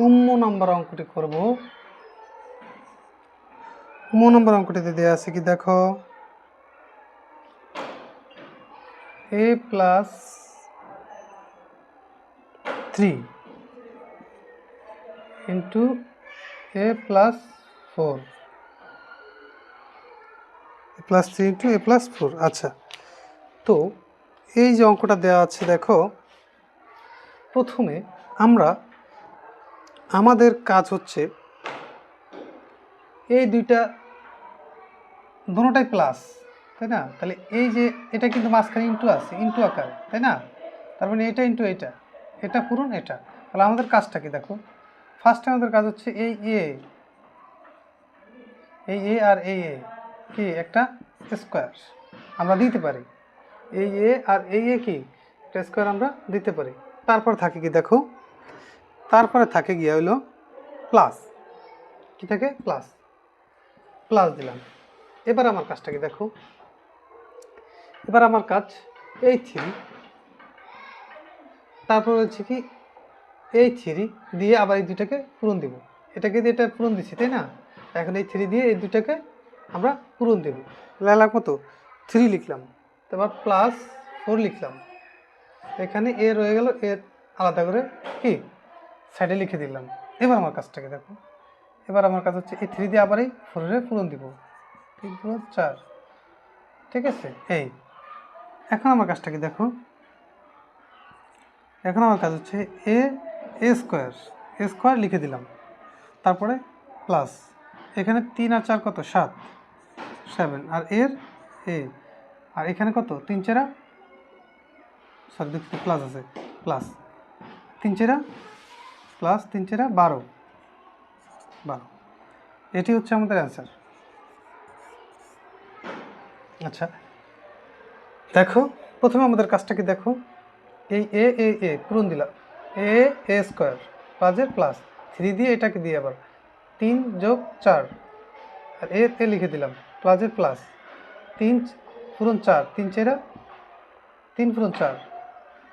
উম্ম নাম্বার অঙ্কটি করব। উম্ম নাম্বার অঙ্কটিতে দেওয়া আছে কি, দেখো A plus three into A plus four A plus three into A plus four আচ্ছা। তো এই যে অঙ্কটা দেওয়া আছে, দেখো, প্রথমে আমরা আমাদের কাজ হচ্ছে এই দুইটা দুটোটাই প্লাস তাই না? তাহলে এই যে এটা কিন্তু মাঝখানে ইন্টু আছে ইন্টু আকার, তাই না? তার মানে এটা ইন্টু এটা এটা পূরণ, এটা। তাহলে আমাদের কাজটা কি দেখো? ফার্স্টে আমাদের কাজ হচ্ছে এই এ এই এ আর এই এ কি? একটা স্কোয়ার আমরা দিতে পারি। এই এ আর এই এ কি? একটা স্কোয়ার আমরা দিতে পারি। তারপর থাকে কি দেখো? তারপরে থাকে গিয়ে হলো প্লাস কি থাকে? প্লাস প্লাস দিলাম। এবার আমার কাজটা কি দেখো? এবার আমার কাজ এই থ্রি। তারপর হচ্ছে কি এই থ্রি দিয়ে আবার এই দুটাকে পূরণ দিব। এটাকে দিয়ে এটা পূরণ দিচ্ছি তাই না? এখন এই থ্রি দিয়ে এই দুটাকে আমরা পূরণ দেব। লাখ মতো থ্রি লিখলাম। তারপর প্লাস ফোর লিখলাম। এখানে এ রয়ে গেল এর আলাদা করে কি? সাইডে লিখে দিলাম। এবার আমার কাজটাকে দেখো। এবার আমার কাজ হচ্ছে এই থ্রি দিয়ে আবার এই ফোরের পূরণ দিব। পূরণ চার। ঠিক আছে? এই। এখন আমার কাজটাকে দেখো। এখন আমার কাজ হচ্ছে এ এ স্কোয়ার এ স্কোয়ার লিখে দিলাম। তারপরে প্লাস এখানে তিন আর চার কত? সাত। সেভেন আর এর এ। আর এখানে কত? তিন চেরা? সরি দুঃখিত প্লাস আছে। প্লাস তিন চেরা? প্লাস তিন চেরা বারো। বারো। এটি হচ্ছে আমাদের অ্যান্সার আচ্ছা দেখো, প্রথমে আমাদের কাজটা কি দেখো? এই এ এ এ পূরণ দিলাম। এ এ স্কোয়ার প্লাসের প্লাস থ্রি দিয়ে এটাকে দিয়ে আবার তিন যোগ চার। আর এ এ লিখে দিলাম প্লাসের প্লাস তিন পূরণ চার, তিন চেরা তিন পূরণ চার।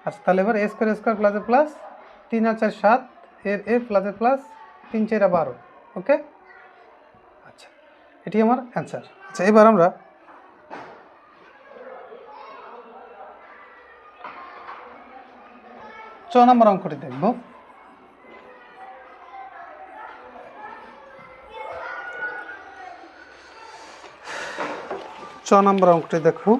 আচ্ছা তাহলে এবার এ স্কোয়ার স্কোয়ার প্লাসের প্লাস তিন আর চার, সাত। এর এ প্লাসের প্লাস তিন চেরা বারো ওকে আচ্ছা এটি আমার অ্যান্সার আচ্ছা এবার আমরা ছ নম্বর অঙ্কটি দেখব। ছ নম্বর অঙ্কটি দেখো।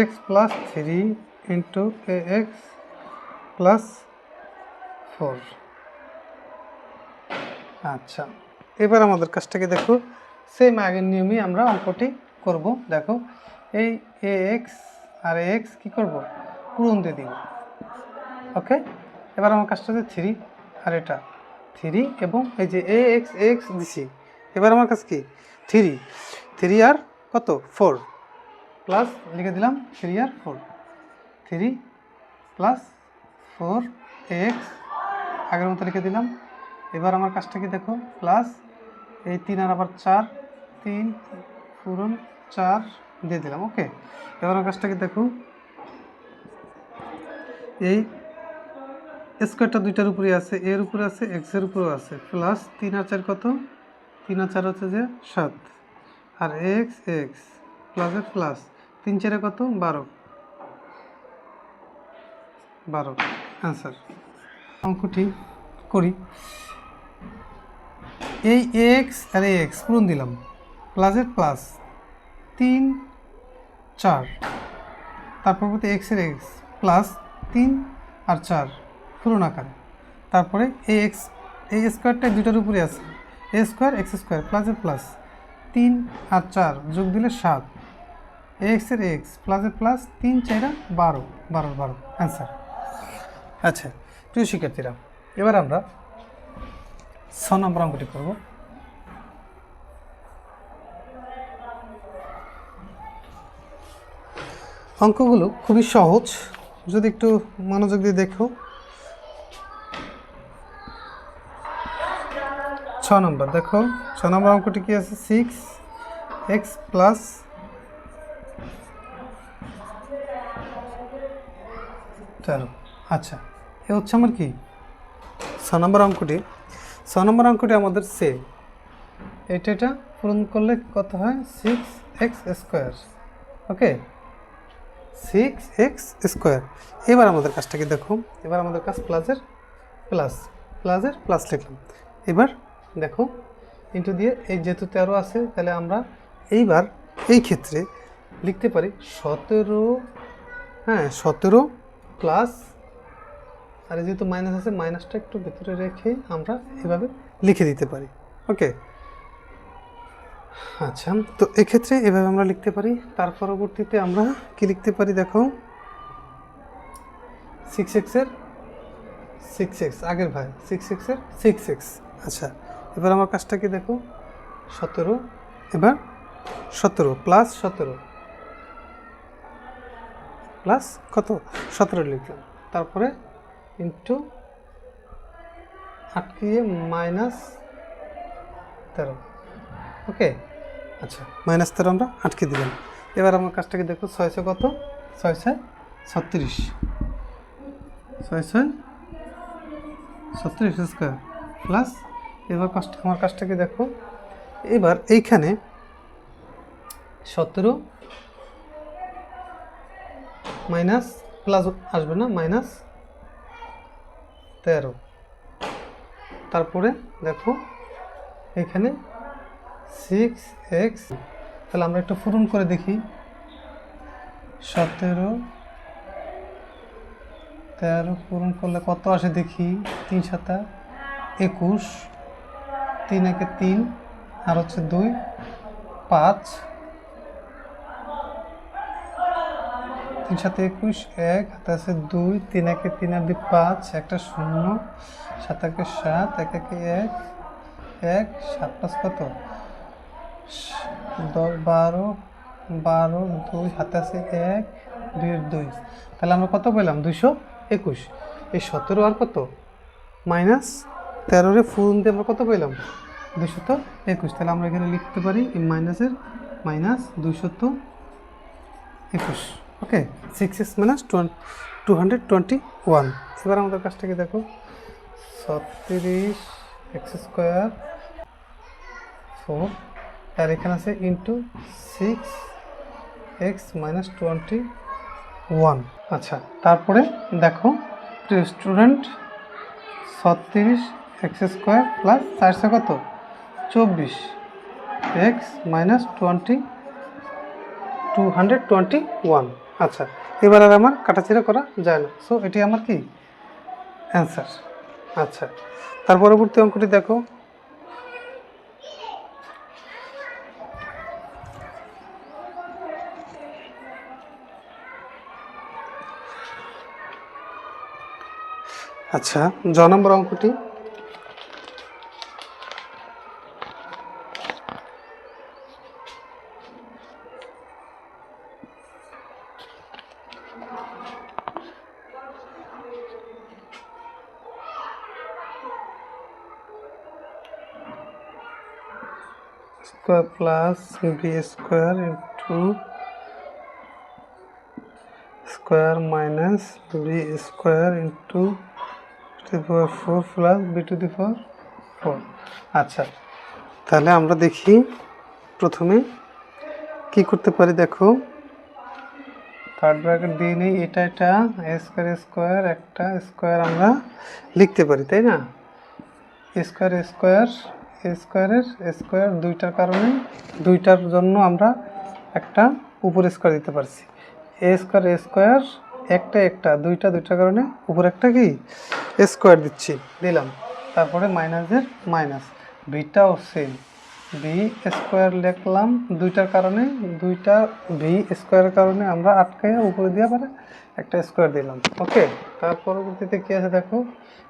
X plus three into A X plus four আচ্ছা এবার আমাদের কাজটাকে দেখো। সেম আগের নিয়মই আমরা অঙ্কটি করব। দেখো, এই এ এক্স আর এক্স কী করব? পূরণ দিয়ে দিব। ওকে, এবার আমার কাজটা হচ্ছে থ্রি আর এটা। থ্রি এবং এই যে এ এক্স এক্স দিছি। এবার আমার কাছে কি? থ্রি থ্রি আর কত? ফোর প্লাস লিখে দিলাম থ্রি আর four three plus four X আগের মতো লিখে দিলাম। এবার আমার কাজটা কি দেখো? প্লাস এই তিন আর আবার চার, তিন পূরণ চার দিয়ে দিলাম ওকে এবার আমার কাজটা কি দেখো? এই স্কোয়ারটা দুইটার উপরে আছে, এর উপরে আছে এক্সের উপরেও আছে। প্লাস তিন আর চার কত? তিন আর চার হচ্ছে যে সাত। আর এক্স এক্স প্লাসের প্লাস তিন চারে কত? বারো। বারো। অ্যান্সার অঙ্কটি করি। এই এক্স আর এক্স পূরণ দিলাম। প্লাসের প্লাস তিন, চার। তারপর বলতে এক্সের এক্স প্লাস তিন আর চার পূরণ আকারে। তারপরে এই এক্স এই স্কোয়ারটা দুটার উপরে আছে। এ স্কোয়ার এক্স স্কোয়ার প্লাসের প্লাস তিন আর চার যোগ দিলে সাত। এক্সের এক্স প্লাসের প্লাস তিন চাইরা বারো বারো বারো। অ্যান্সার আচ্ছা প্রিয় শিক্ষার্থীরা, এবার আমরা ছ নম্বর অঙ্কটি করব। অঙ্কগুলো খুবই সহজ। যদি একটু মনোযোগ দিয়ে দেখো। ছ নম্বর, দেখো, ছ নম্বর অঙ্কটি কি আছে? সিক্স এক্স প্লাস তেরো। আচ্ছা এ হচ্ছে আমার কি? ছ নম্বর অঙ্কটি। ছ নম্বর অঙ্কটি আমাদের সেম এটা এটা পূরণ করলে কত হয়? Six X square okay? Six X square এবার আমাদের কাজটাকে দেখো এবার আমাদের কাজ প্লাসের প্লাস। প্লাসের প্লাস লিখলাম। এবার দেখো ইন্টু দিয়ে এই যেহেতু তেরো আছে, তাহলে আমরা এইবার এই ক্ষেত্রে লিখতে পারি সতেরো হ্যাঁ সতেরো প্লাস আর যেহেতু মাইনাস আছে মাইনাসটা একটু ভেতরে রেখেই আমরা এভাবে লিখে দিতে পারি। ওকে আচ্ছা তো এক্ষেত্রে এভাবে আমরা লিখতে পারি। তার পরবর্তীতে আমরা কি লিখতে পারি দেখো? সিক্স এক্সের সিক্স এক্স আগের ভাই সিক্স এক্সের সিক্স এক্স আচ্ছা এবার আমার কাজটা কি দেখো? সতেরো, এবার সতেরো প্লাস সতেরো। প্লাস কত? সতেরো লিখলাম তারপরে ইন্টু আটকিয়ে মাইনাস তেরো। ওকে আচ্ছা মাইনাস তেরো আমরা আটকে দিলাম। এবার আমার কাজটাকে দেখো ছয়শো কত? ছয় ছয় ছত্রিশ। ছয় ছয় ছত্রিশ স্কোয়ার প্লাস এবার কাজটা আমার কাজটাকে দেখো? এবার এইখানে সতেরো মাইনাস প্লাস আসবে না, মাইনাস তেরো। তারপরে দেখো এখানে সিক্স এক্স তাহলে আমরা একটু পূরণ করে দেখি। সতেরো, তেরো পূরণ করলে কত আসে দেখি? তিন সাতা একুশ, তিন একে তিন, আর হচ্ছে দুই, পাঁচ। তিন সাথে একুশ, এক হাতে আছে দুই, তিন একে তিন আর দুই পাঁচ, একটা শূন্য, সাত একে সাত, এক একে এক এক, সাত পাঁচ কত? দশ, বারো বারো, দুই হাতে আছে এক দুইয়ের দুই। তাহলে আমরা কত পেলাম? দুইশো একুশ। এই সতেরো আর কত? মাইনাস তেরোরে ফুল দিয়ে আমরা কত পেলাম? দুইশত একুশ। তাহলে আমরা এখানে লিখতে পারি এই মাইনাসের মাইনাস দুইশত একুশ। Okay six X minus two hundred twenty one এবার আমাদের কাজটাকে দেখো, ছত্রিশ এক্স স্কোয়ার ফোর আর এখানে আছে into six X minus twenty one আচ্ছা তারপরে দেখো স্টুডেন্ট ছত্রিশ এক্স স্কোয়ার প্লাস চারশো কত? চব্বিশ X minus twenty two hundred twenty one আচ্ছা এবার আর আমার কাটাছিড়া করা যায় না। সো এটি আমার কি? অ্যান্সার আচ্ছা তার পরবর্তী অঙ্কটি দেখো। আচ্ছা জ নম্বর অঙ্কটি। Square plus B square into square minus B square into to the four plus B to the power four. আচ্ছা তাহলে আমরা দেখি প্রথমে কি করতে পারি দেখো। থার্ড ব্র্যাকেট দিয়ে নিই, এটা এটা স্কোয়ার স্কোয়ার একটা স্কোয়ার আমরা লিখতে পারি, তাই না? স্কোয়ার স্কোয়ার স্কোয়ারের স্কোয়ার দুইটার কারণে, দুইটার জন্য আমরা একটা উপর স্কোয়ার দিতে পারছি। এ স্কোয়ার এ স্কোয়ার একটা একটা, দুইটা, দুইটার কারণে উপর একটা কি? স্কোয়ার দিচ্ছি, দিলাম। তারপরে মাইনাসের মাইনাস বিটাও সেম বি স্কোয়ার লিখলাম, দুইটার কারণে, দুইটা ভি স্কোয়ারের কারণে আমরা আটকাইয়া উপরে দিয়ে পারে একটা স্কোয়ার দিলাম। ওকে তার পরবর্তীতে কী আছে দেখো?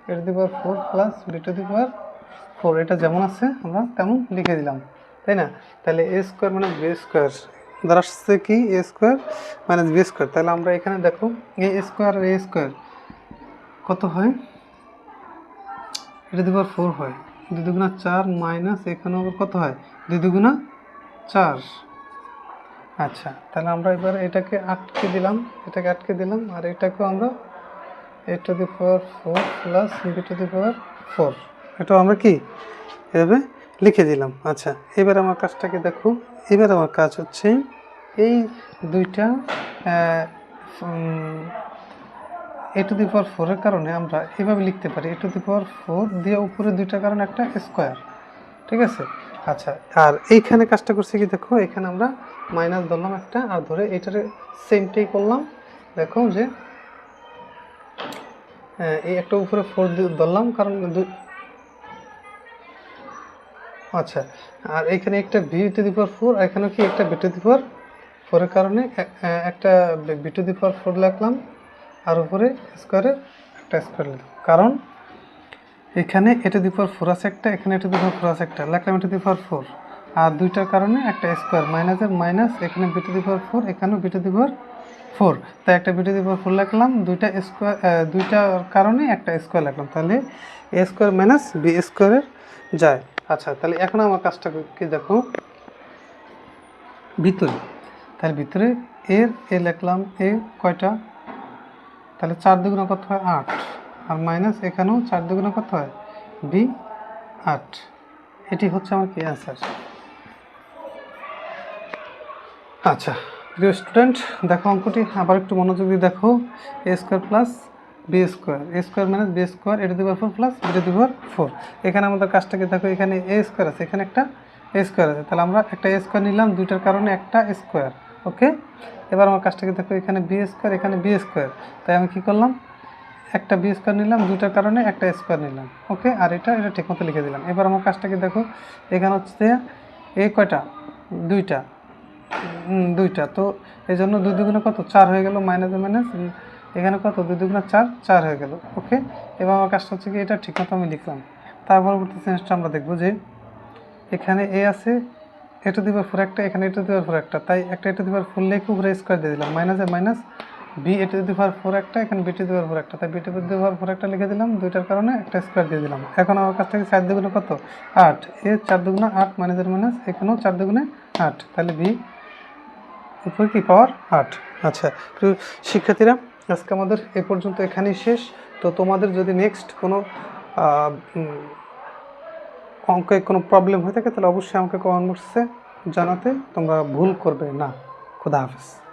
A to the power four plus B to the power four এটা যেমন আছে, আমরা তেমন লিখে দিলাম, তাই না? তাহলে এ স্কোয়ার মানে বি স্কোয়ার দ্বারা আসছে কি A square minus B square তাহলে আমরা এখানে দেখো এ স্কোয়ার এ স্কোয়ার কত হয়? এটা দি পাওয়ার ফোর হয়। দুই দুগুণা চার মাইনাস এখানে আবার কত হয়? দুই দুগুণা চার। আচ্ছা তাহলে আমরা এবার এটাকে আটকে দিলাম, এটাকে আটকে দিলাম, আর এটাকেও আমরা A to the power four plus B to the power four এটাও আমরা কি? এভাবে লিখে দিলাম। আচ্ছা এবার আমার কাজটাকে দেখো। এবার আমার কাজ হচ্ছে এই দুইটা, এ টু দি পাওয়ার ফোরের কারণে আমরা এভাবে লিখতে পারি। এ টু দি পাওয়ার ফোর দিয়ে উপরে দুইটা কারণ, একটা স্কোয়ার ঠিক আছে? আচ্ছা আর এইখানে কাজটা করছি কি দেখো? এখানে আমরা মাইনাস ধরলাম একটা, আর ধরে এটার সেমটাই করলাম। দেখো যে এই একটা উপরে ফোর ধরলাম, কারণ আচ্ছা আর এখানে একটা V to the power four এখানে কি একটা বি টু দি পাওয়ার ফোরের কারণে একটা B to the power four লিখলাম, আর উপরে স্কোয়ারের একটা স্কোয়ার লিখলাম। কারণ এখানে এ টু দি পাওয়ার ফোর আছে একটা, এখানে এ টু দি পাওয়ার ফোর আছে একটা। লিখলাম এ টু দি পাওয়ার ফোর আর দুইটার কারণে একটা স্কোয়ার মাইনাসের মাইনাস এখানে B to the power four এখানেও B to the power four তাই একটা B to the power four লিখলাম, দুইটা স্কোয়ার দুইটার কারণে একটা স্কোয়ার লিখলাম। তাহলে এ স্কোয়ার মাইনাস বি স্কোয়ারের যায়। আচ্ছা তাহলে এখন আমার কাজটা কি দেখো? ভিতরে। তাহলে ভিতরে এর এ লিখলাম, এ কয়টা? তাহলে চার দুগুণা কত হয় আট। আর মাইনাস এখানেও চার দুগুণা কত হয় বি আট। এটি হচ্ছে আমার কি অ্যান্সার আচ্ছা প্রিয় স্টুডেন্ট দেখো অঙ্কটি, আবার একটু মনোযোগ দিয়ে দেখো। A square plus B square A square minus B square এটা দিবার ফোর প্লাস এটা দিবার ফোর এখানে আমাদের কাজটাকে দেখো, এখানে এ স্কোয়ার আছে, এখানে একটা এ স্কোয়ার আছে। তাহলে আমরা একটা এ স্কোয়ার নিলাম, দুইটার কারণে একটা স্কোয়ার ওকে এবার আমার কাজটাকে দেখো, এখানে বি স্কোয়ার এখানে বি স্কোয়ার তাই আমি কী করলাম? একটা বি স্কোয়ার নিলাম, দুইটার কারণে একটা স্কোয়ার নিলাম ওকে আর এটা এটা ঠিক মতো লিখে দিলাম। এবার আমার কাজটাকে দেখো, এখানে হচ্ছে এ কয়টা? দুইটা। দুইটা। তো এই জন্য দুই দুগুণে কত? চার হয়ে গেল মাইনাস মাইনাস এখানে কত? দুই দুগুণে চার চার হয়ে গেল। ওকে? এবার আমার কাজটা হচ্ছে কি, এটা ঠিক মতো আমি লিখলাম। তার পরবর্তী সেন্সটা আমরা দেখব যে এখানে এ আছে, এটা দিবার ফোর একটা, এখানে এটা দিবার ফোর একটা। তাই একটা এটা দিবার ফোর লেখে উপরে স্কোয়ার দিয়ে দিলাম। মাইনাসে মাইনাস, বি এটা দিবার ফোর একটা, এখানে বিটি দিবার ফোর একটা। তাই বিটি দিবার ফোর একটা লিখে দিলাম, দুইটার কারণে একটা স্কোয়ার দিয়ে দিলাম। এখন আমার কাছ থেকে চার দুগুণে কত? আট। এ চার দুগুণে আট মাইনাসের মাইনাস, এখানেও চার দুগুণে আট। তাহলে বি উপরে কি? পাওয়ার আট। আচ্ছা শিক্ষার্থীরা আজকে আমাদের এ পর্যন্ত এখানেই শেষ। তো তোমাদের যদি নেক্সট কোনো অঙ্কে কোনো প্রবলেম হয়ে থাকে, তাহলে অবশ্যই আমাকে কমেন্ট বক্সে জানাতে। তোমরা ভুল করবে না। খুদা হাফেজ।